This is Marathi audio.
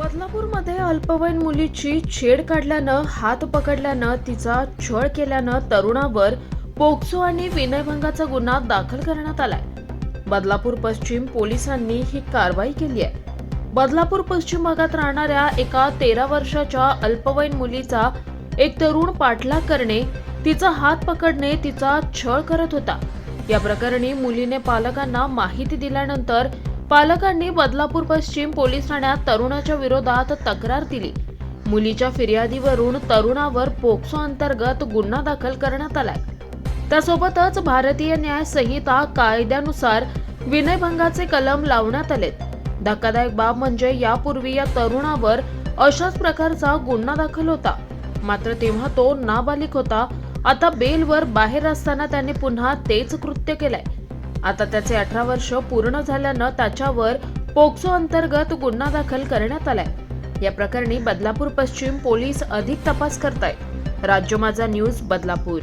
बदलापूरमध्ये अल्पवयीन मुलीची छेड काढल्यानं हात पकडल्यानं तिचा छळ केल्यानं तरुणावर पोक्सो आणि विनयभंगाचा गुन्हा दाखल करण्यात आलाय. बदलापूर पश्चिम पोलिसांनी ही कारवाई केली आहे. बदलापूर पश्चिम भागात राहणाऱ्या एका तेरा वर्षाच्या अल्पवयीन मुलीचा एक तरुण पाठलाग करणे तिचा हात पकडणे तिचा छळ करत होता. या प्रकरणी मुलीने पालकांना माहिती दिल्यानंतर पालकांनी बदलापूर पश्चिम पोलीस ठाण्यात तरुणाच्या विरोधात तक्रार दिली. मुलीच्या फिर्यादीवरून तरुणावर पोक्सो अंतर्गत गुन्हा दाखल करण्यात आलाय. त्यासोबतच भारतीय न्याय संहिता कायद्यानुसार विनयभंगाचे कलम लावण्यात आलेत. धक्कादायक बाब म्हणजे यापूर्वी या तरुणावर अशाच प्रकारचा गुन्हा दाखल होता. मात्र तेव्हा तो नाबालिक होता. आता बेलवर बाहेर असताना त्याने पुन्हा तेच कृत्य केलंय. आता त्याचे अठरा वर्ष पूर्ण झाल्यानं त्याच्यावर पोक्सो अंतर्गत गुन्हा दाखल करण्यात आलाय. या प्रकरणी बदलापूर पश्चिम पोलीस अधिक तपास करतायत. राज्य माझा न्यूज बदलापूर.